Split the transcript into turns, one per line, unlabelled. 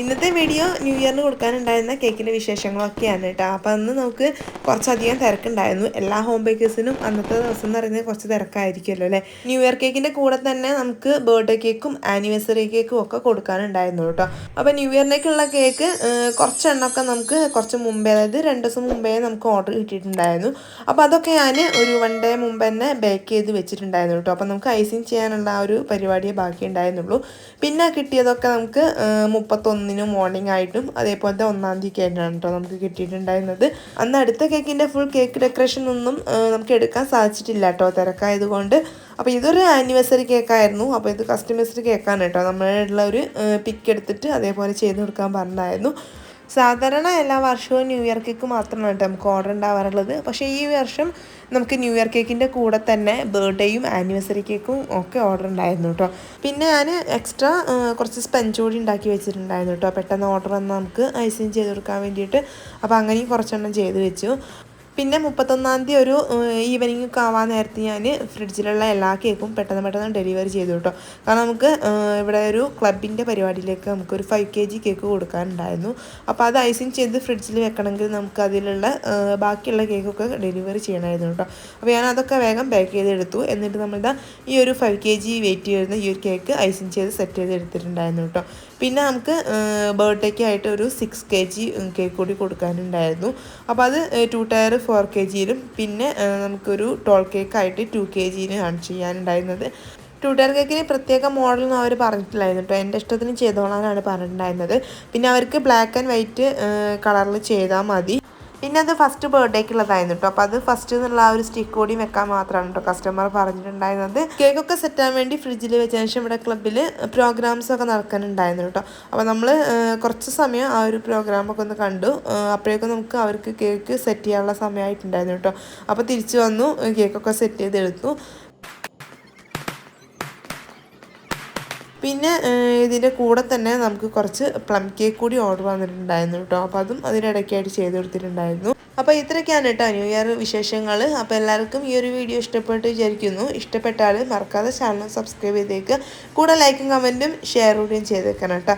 ഇന്നത്തെ video new ഇയറിന് കൊടുക്കാനുണ്ടായിരുന്ന കേക്കിന്റെ വിശേഷങ്ങളൊക്കെയാണ് കേട്ടോ. അപ്പോൾ അന്ന് നമുക്ക് കുറച്ചധികം തിരക്കുണ്ടായിരുന്നു. എല്ലാ ഹോം ബേക്കേഴ്സിനും അന്നത്തെ ദിവസം എന്ന് പറയുന്നത് കുറച്ച് തിരക്കായിരിക്കുമല്ലോ അല്ലേ? ന്യൂ ഇയർ കേക്കിന്റെ കൂടെ തന്നെ നമുക്ക് ബർത്ത്ഡേ കേക്കും ആനിവേഴ്സറി കേക്കും ഒക്കെ കൊടുക്കാനുണ്ടായിരുന്നു കേട്ടോ. അപ്പോൾ ന്യൂ ഇയറിനേക്കുള്ള കേക്ക് കുറച്ചെണ്ണമൊക്കെ നമുക്ക് കുറച്ച് മുമ്പേ അതായത് രണ്ട് ദിവസം മുമ്പേ നമുക്ക് ഓർഡർ കിട്ടിയിട്ടുണ്ടായിരുന്നു. അപ്പോൾ അതൊക്കെ ഞാൻ ഒരു വൺ ഡേ മുമ്പ് തന്നെ ബേക്ക് ചെയ്ത് വെച്ചിട്ടുണ്ടായിരുന്നു കേട്ടോ. അപ്പോൾ നമുക്ക് ഐസിങ് ചെയ്യാനുള്ള ആ ഒരു പരിപാടിയെ ബാക്കി ഉണ്ടായിരുന്നുള്ളൂ പിന്നെ കിട്ടിയതൊക്കെ നമുക്ക് മുപ്പത്തൊന്നിനും മോർണിംഗ് ആയിട്ടും അതേപോലത്തെ ഒന്നാം തീയതി ആയിട്ടാണ് കേട്ടോ നമുക്ക് കിട്ടിയിട്ടുണ്ടായിരുന്നത്. അന്ന് അടുത്ത കേക്കിന്റെ ഫുൾ കേക്ക് ഡെക്കറേഷൻ ഒന്നും നമുക്ക് എടുക്കാൻ സാധിച്ചിട്ടില്ല കേട്ടോ തിരക്കായതുകൊണ്ട്. അപ്പോൾ ഇതൊരു ആനിവേഴ്സറി കേക്കായിരുന്നു അപ്പോൾ ഇത് കസ്റ്റമൈസ്ഡ് കേക്കാണ് കേട്ടോ നമ്മളുള്ള ഒരു പിക്ക് എടുത്തിട്ട് അതേപോലെ ചെയ്ത് കൊടുക്കാൻ പറഞ്ഞായിരുന്നു. സാധാരണ എല്ലാ വർഷവും ന്യൂ ഇയർ കേക്ക് മാത്രമാണ് കേട്ടോ നമുക്ക് ഓർഡർ ഉണ്ടാവാറുള്ളത്. പക്ഷേ ഈ വർഷം നമുക്ക് ന്യൂ ഇയർ കേക്കിന്റെ കൂടെ തന്നെ ബർത്ത്ഡേയും ആനിവേഴ്സറി കേക്കും ഒക്കെ ഓർഡർ ഉണ്ടായിരുന്നു കേട്ടോ. പിന്നെ ഞാൻ എക്സ്ട്രാ കുറച്ച് സ്പഞ്ച് കൂടി ഉണ്ടാക്കി വെച്ചിട്ടുണ്ടായിരുന്നു കേട്ടോ. പെട്ടെന്ന് ഓർഡർ വന്ന് നമുക്ക് ഐസിങ് ചെയ്ത് കൊടുക്കാൻ വേണ്ടിയിട്ട്. അപ്പോൾ അങ്ങനെയും കുറച്ചെണ്ണം ചെയ്ത് വെച്ചു. പിന്നെ മുപ്പത്തൊന്നാം തീയതി ഒരു ഈവനിങ് ഒക്കെ ആവാൻ നേരത്ത് ഞാൻ ഫ്രിഡ്ജിലുള്ള എല്ലാ കേക്കും പെട്ടെന്ന് പെട്ടെന്ന് ഡെലിവറി ചെയ്തു കേട്ടോ. കാരണം നമുക്ക് ഇവിടെ ഒരു ക്ലബിന്റെ പരിപാടിയിലേക്ക് നമുക്ക് ഒരു ഫൈവ് കെ ജി കേക്ക് കൊടുക്കാനുണ്ടായിരുന്നു. അപ്പോൾ അത് ഐസിങ് ചെയ്ത് ഫ്രിഡ്ജിൽ വെക്കണമെങ്കിൽ നമുക്ക് അതിലുള്ള ബാക്കിയുള്ള കേക്കൊക്കെ ഡെലിവറി ചെയ്യണമായിരുന്നു കേട്ടോ. അപ്പോൾ ഞാൻ അതൊക്കെ വേഗം പാക്ക് ചെയ്തെടുത്തു. എന്നിട്ട് നമ്മളിതാ ഈ ഒരു ഫൈവ് കെ ജി വെയിറ്റ് ചെയ്യുന്ന ഈ ഒരു കേക്ക് ഐസിങ് ചെയ്ത് സെറ്റ് ചെയ്ത് എടുത്തിട്ടുണ്ടായിരുന്നു കേട്ടോ. പിന്നെ നമുക്ക് ബർത്ത്ഡേക്ക് ആയിട്ട് ഒരു സിക്സ് കെ ജി കേക്ക് കൂടി കൊടുക്കാനുണ്ടായിരുന്നു. അപ്പോൾ അത് ടു ടയർ ഫോർ കെ ജിയിലും പിന്നെ നമുക്കൊരു ടോൾ കേക്കായിട്ട് ടു കെ ജിയിലാണ് ചെയ്യാനുണ്ടായിരുന്നത്. ടു ടയർ കേക്കിന് പ്രത്യേക മോഡലൊന്നും അവർ പറഞ്ഞിട്ടില്ലായിരുന്നു കേട്ടോ. എന്റെ ഇഷ്ടത്തിന് ചെയ്തോളാനാണ് പറഞ്ഞിട്ടുണ്ടായിരുന്നത്. പിന്നെ അവർക്ക് ബ്ലാക്ക് ആൻഡ് വൈറ്റ് കളറിൽ ചെയ്താൽ മതി. പിന്നെ അത് ഫസ്റ്റ് ബർത്ത്ഡേക്കുള്ളതായിരുന്നു കേട്ടോ അപ്പോൾ അത് ഫസ്റ്റ് എന്നുള്ള ആ ഒരു സ്റ്റിക്ക് കൂടി വെക്കാൻ മാത്രമാണ് കേട്ടോ കസ്റ്റമർ പറഞ്ഞിട്ടുണ്ടായിരുന്നത്. കേക്കൊക്കെ സെറ്റ് ആവാൻ വേണ്ടി ഫ്രിഡ്ജിൽ വെച്ചതിന് ശേഷം ഇവിടെ ക്ലബ്ബിൽ പ്രോഗ്രാംസ് ഒക്കെ നടക്കാനുണ്ടായിരുന്നു കേട്ടോ അപ്പോൾ നമ്മൾ കുറച്ച് സമയം ആ ഒരു പ്രോഗ്രാമൊക്കെ ഒന്ന് കണ്ടു. അപ്പോഴേക്കും നമുക്ക് അവർക്ക് കേക്ക് സെറ്റ് ചെയ്യാനുള്ള സമയമായിട്ടുണ്ടായിരുന്നു കേട്ടോ അപ്പോൾ തിരിച്ചു വന്നു കേക്കൊക്കെ സെറ്റ് ചെയ്തെടുത്തു. പിന്നെ ഇതിന്റെ കൂടെ തന്നെ നമുക്ക് കുറച്ച് പ്ലം കേക്ക് കൂടി ഓർഡർ വന്നിട്ടുണ്ടായിരുന്നു കേട്ടോ. അപ്പോൾ അതും അതിനിടയ്ക്കായിട്ട് ചെയ്ത് കൊടുത്തിട്ടുണ്ടായിരുന്നു. അപ്പോൾ ഇത്രയൊക്കെയാണ് കേട്ടോ ന്യൂ ഇയർ വിശേഷങ്ങൾ അപ്പോൾ എല്ലാവർക്കും ഈ ഒരു വീഡിയോ ഇഷ്ടപ്പെട്ട് വിചാരിക്കുന്നു. ഇഷ്ടപ്പെട്ടാൽ മറക്കാതെ ചാനൽ സബ്സ്ക്രൈബ് ചെയ്തേക്ക്. കൂടെ ലൈക്കും കമന്റും ഷെയർ കൂടിയും ചെയ്തേക്കണം കേട്ടോ.